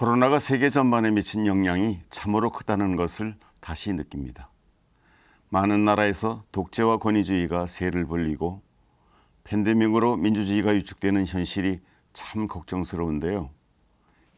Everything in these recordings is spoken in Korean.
코로나가 세계 전반에 미친 영향이 참으로 크다는 것을 다시 느낍니다. 많은 나라에서 독재와 권위주의가 세를 벌리고 팬데믹으로 민주주의가 위축되는 현실이 참 걱정스러운데요.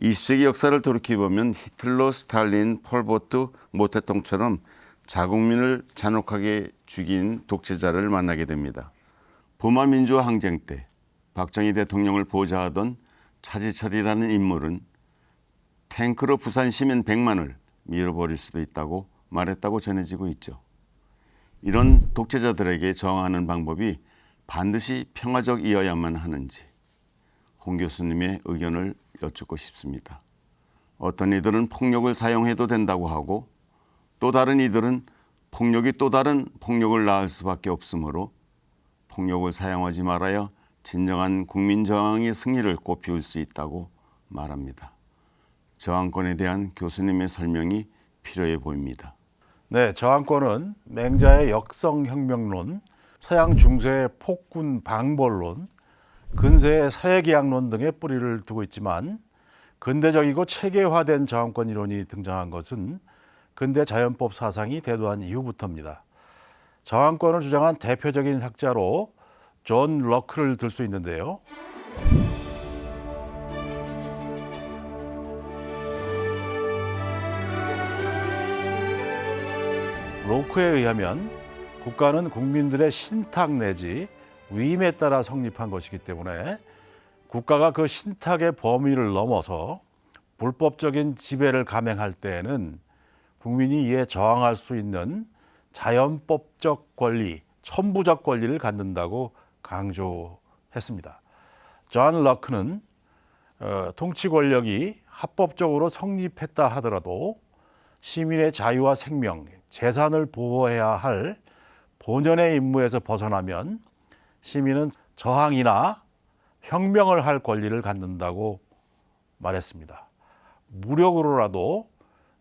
20세기 역사를 돌이켜보면 히틀러, 스탈린, 폴보트, 모태통처럼 자국민을 잔혹하게 죽인 독재자를 만나게 됩니다. 부마 민주화 항쟁 때 박정희 대통령을 보좌하던 차지철이라는 인물은 탱크로 부산 시민 100만을 밀어버릴 수도 있다고 말했다고 전해지고 있죠. 이런 독재자들에게 저항하는 방법이 반드시 평화적이어야만 하는지 홍 교수님의 의견을 여쭙고 싶습니다. 어떤 이들은 폭력을 사용해도 된다고 하고 또 다른 이들은 폭력이 또 다른 폭력을 낳을 수밖에 없으므로 폭력을 사용하지 말아야 진정한 국민 저항의 승리를 꽃피울 수 있다고 말합니다. 저항권에 대한 교수님의 설명이 필요해 보입니다. 네, 저항권은 맹자의 역성혁명론, 서양 중세의 폭군 방벌론, 근세의 사회계약론 등의 뿌리를 두고 있지만 근대적이고 체계화된 저항권 이론이 등장한 것은 근대 자연법 사상이 대두한 이후부터입니다. 저항권을 주장한 대표적인 학자로 존 러크를 들 수 있는데요. 로크에 의하면 국가는 국민들의 신탁 내지 위임에 따라 성립한 것이기 때문에 국가가 그 신탁의 범위를 넘어서 불법적인 지배를 감행할 때에는 국민이 이에 저항할 수 있는 자연법적 권리, 천부적 권리를 갖는다고 강조했습니다. 존 러크는 어, 통치 권력이 합법적으로 성립했다 하더라도 시민의 자유와 생명, 재산을 보호해야 할 본연의 임무에서 벗어나면 시민은 저항이나 혁명을 할 권리를 갖는다고 말했습니다. 무력으로라도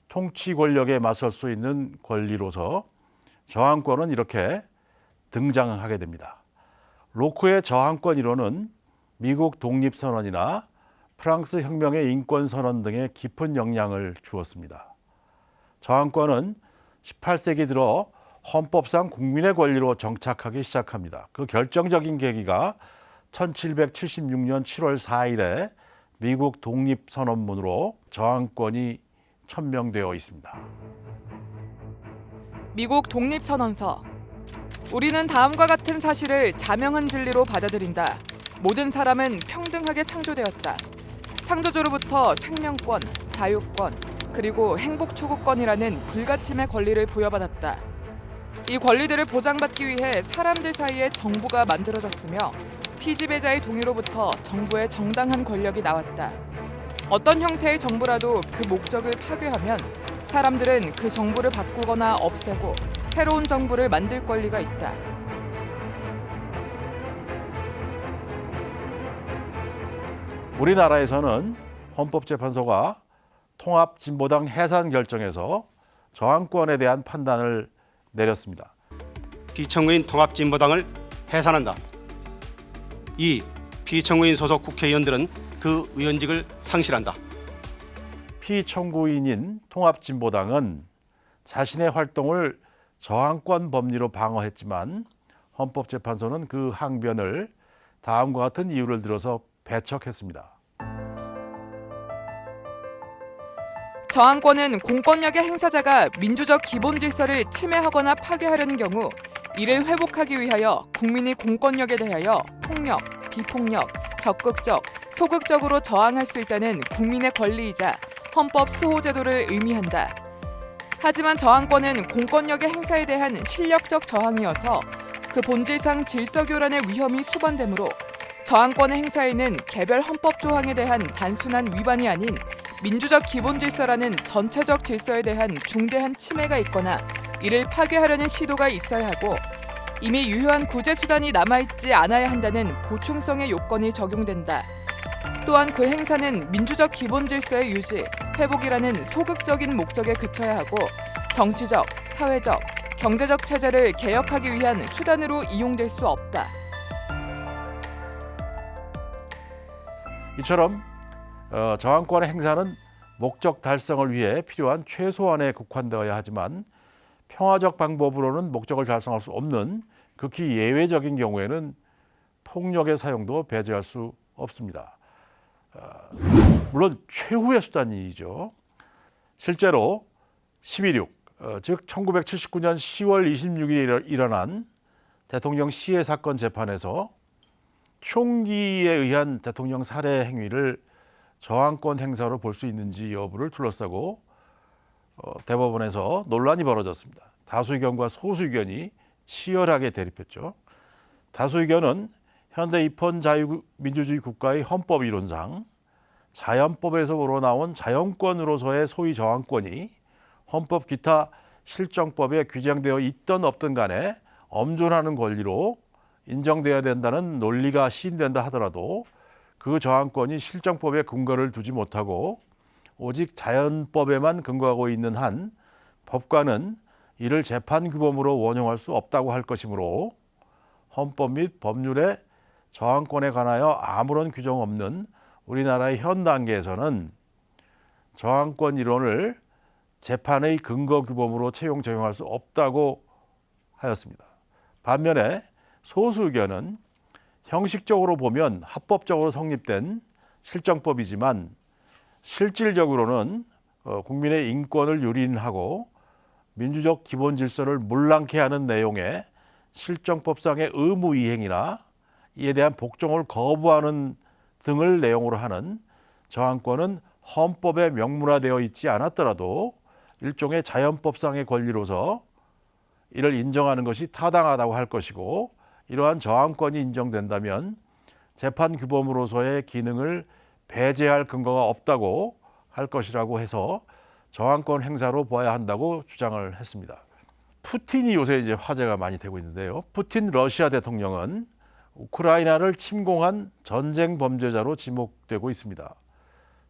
통치 권력에 맞설 수 있는 권리로서 저항권은 이렇게 등장하게 됩니다. 로크의 저항권 이론은 미국 독립선언이나 프랑스 혁명의 인권선언 등에 깊은 영향을 주었습니다. 저항권은 18세기 들어 헌법상 국민의 권리로 정착하기 시작합니다. 그 결정적인 계기가 1776년 7월 4일에 미국 독립선언문으로 저항권이 천명되어 있습니다. 미국 독립선언서. 우리는 다음과 같은 사실을 자명한 진리로 받아들인다. 모든 사람은 평등하게 창조되었다. 창조주로부터 생명권, 자유권, 그리고 행복 추구권이라는 불가침의 권리를 부여받았다. 이 권리들을 보장받기 위해 사람들 사이에 정부가 만들어졌으며 피지배자의 동의로부터 정부의 정당한 권력이 나왔다. 어떤 형태의 정부라도 그 목적을 파괴하면 사람들은 그 정부를 바꾸거나 없애고 새로운 정부를 만들 권리가 있다. 우리나라에서는 헌법재판소가 통합진보당 해산 결정에서 저항권에 대한 판단을 내렸습니다. 비청구인 통합진보당을 해산한다. 이 비청구인 소속 국회의원들은 그 의원직을 상실한다. 피청구인인 통합진보당은 자신의 활동을 저항권 법리로 방어했지만 헌법재판소는 그 항변을 다음과 같은 이유를 들어서 배척했습니다. 저항권은 공권력의 행사자가 민주적 기본 질서를 침해하거나 파괴하려는 경우 이를 회복하기 위하여 국민이 공권력에 대하여 폭력, 비폭력, 적극적, 소극적으로 저항할 수 있다는 국민의 권리이자 헌법 수호 제도를 의미한다. 하지만 저항권은 공권력의 행사에 대한 실력적 저항이어서 그 본질상 질서 교란의 위험이 수반되므로 저항권의 행사에는 개별 헌법 조항에 대한 단순한 위반이 아닌 민주적 기본 질서라는 전체적 질서에 대한 중대한 침해가 있거나 이를 파괴하려는 시도가 있어야 하고 이미 유효한 구제 수단이 남아있지 않아야 한다는 보충성의 요건이 적용된다. 또한 그 행사는 민주적 기본 질서의 유지, 회복이라는 소극적인 목적에 그쳐야 하고 정치적, 사회적, 경제적 체제를 개혁하기 위한 수단으로 이용될 수 없다. 이처럼 어, 저항권의 행사는 목적 달성을 위해 필요한 최소한에 국한되어야 하지만 평화적 방법으로는 목적을 달성할 수 없는 극히 예외적인 경우에는 폭력의 사용도 배제할 수 없습니다. 아, 물론 최후의 수단이죠. 실제로 12.6, 어, 즉 1979년 10월 26일에 일어난 대통령 시해 사건 재판에서 총기에 의한 대통령 살해 행위를 저항권 행사로 볼 수 있는지 여부를 둘러싸고 어, 대법원에서 논란이 벌어졌습니다. 다수 의견과 소수 의견이 치열하게 대립했죠. 다수 의견은 현대 입헌 자유민주주의 국가의 헌법 이론상 자연법에서 우러나온 자연권으로서의 소위 저항권이 헌법 기타 실정법에 규정되어 있던 없든 간에 엄존하는 권리로 인정돼야 된다는 논리가 시인된다 하더라도 그 저항권이 실정법에 근거를 두지 못하고 오직 자연법에만 근거하고 있는 한 법관은 이를 재판 규범으로 원용할 수 없다고 할 것이므로 헌법 및 법률에 저항권에 관하여 아무런 규정 없는 우리나라의 현 단계에서는 저항권 이론을 재판의 근거 규범으로 채용 적용할 수 없다고 하였습니다. 반면에 소수 의견은 형식적으로 보면 합법적으로 성립된 실정법이지만 실질적으로는 어, 국민의 인권을 유린하고 민주적 기본 질서를 물랑케 하는 내용의 실정법상의 의무 이행이나 이에 대한 복종을 거부하는 등을 내용으로 하는 저항권은 헌법에 명문화되어 있지 않았더라도 일종의 자연법상의 권리로서 이를 인정하는 것이 타당하다고 할 것이고 이러한 저항권이 인정된다면 재판 규범으로서의 기능을 배제할 근거가 없다고 할 것이라고 해서 저항권 행사로 보아야 한다고 주장을 했습니다. 푸틴이 요새 이제 화제가 많이 되고 있는데요. 푸틴 러시아 대통령은 우크라이나를 침공한 전쟁 범죄자로 지목되고 있습니다.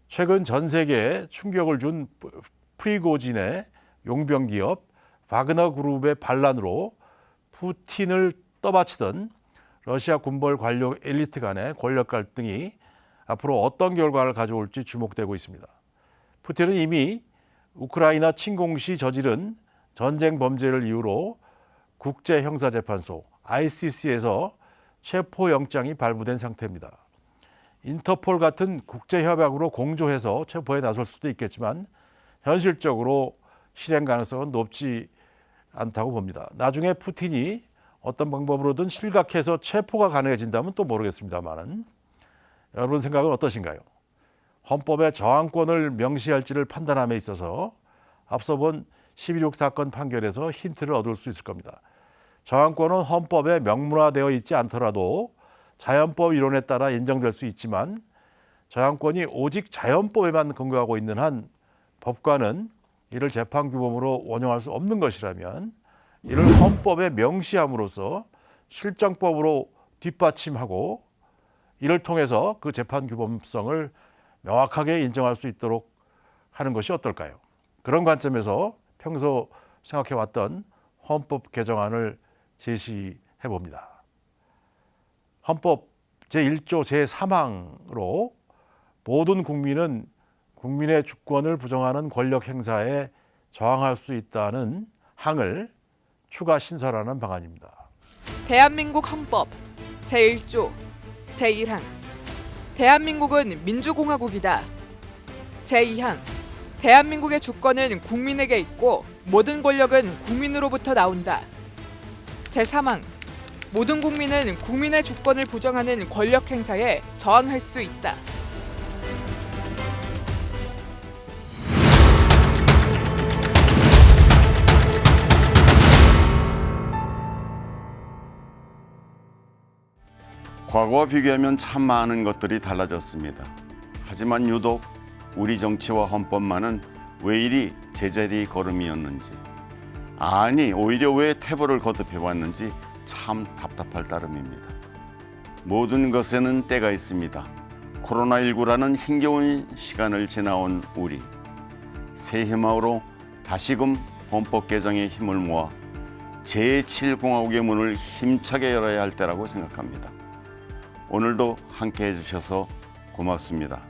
최근 전 세계에 충격을 준 프리고진의 용병 기업 바그너 그룹의 반란으로 푸틴을 떠받치던 러시아 군벌 관료 엘리트 간의 권력 갈등이 앞으로 어떤 결과를 가져올지 주목되고 있습니다. 푸틴은 이미 우크라이나 침공 시 저지른 전쟁 범죄를 이유로 국제 형사 재판소 ICC에서 체포 영장이 발부된 상태입니다. 인터폴 같은 국제 협약으로 공조해서 체포에 나설 수도 있겠지만 현실적으로 실행 가능성은 높지 않다고 봅니다. 나중에 푸틴이 어떤 방법으로든 실각해서 체포가 가능해진다면 또 모르겠습니다만은 여러분 생각은 어떠신가요? 헌법의 저항권을 명시할지를 판단함에 있어서 앞서 본 12.6 사건 판결에서 힌트를 얻을 수 있을 겁니다. 저항권은 헌법에 명문화되어 있지 않더라도 자연법 이론에 따라 인정될 수 있지만 저항권이 오직 자연법에만 근거하고 있는 한 법관은 이를 재판 규범으로 원용할 수 없는 것이라면 이를 헌법에 명시함으로써 실정법으로 뒷받침하고 이를 통해서 그 재판 규범성을 명확하게 인정할 수 있도록 하는 것이 어떨까요? 그런 관점에서 평소 생각해 왔던 헌법 개정안을 제시해 봅니다. 헌법 제1조 제3항으로 모든 국민은 국민의 주권을 부정하는 권력 행사에 저항할 수 있다는 항을 추가 신설하는 방안입니다. 대한민국 헌법 제1조 제1항 대한민국은 민주공화국이다. 제2항 대한민국의 주권은 국민에게 있고 모든 권력은 국민으로부터 나온다. 제3항 모든 국민은 국민의 주권을 부정하는 권력 행사에 저항할 수 있다. 과거와 비교하면 참 많은 것들이 달라졌습니다. 하지만 유독 우리 정치와 헌법만은 왜 이리 제자리 걸음이었는지 아니 오히려 왜 태보를 거듭해 왔는지 참 답답할 따름입니다. 모든 것에는 때가 있습니다. 코로나19라는 힘겨운 시간을 지나온 우리 새 희망으로 다시금 헌법 개정에 힘을 모아 제7공화국의 문을 힘차게 열어야 할 때라고 생각합니다. 오늘도 함께 해주셔서 고맙습니다.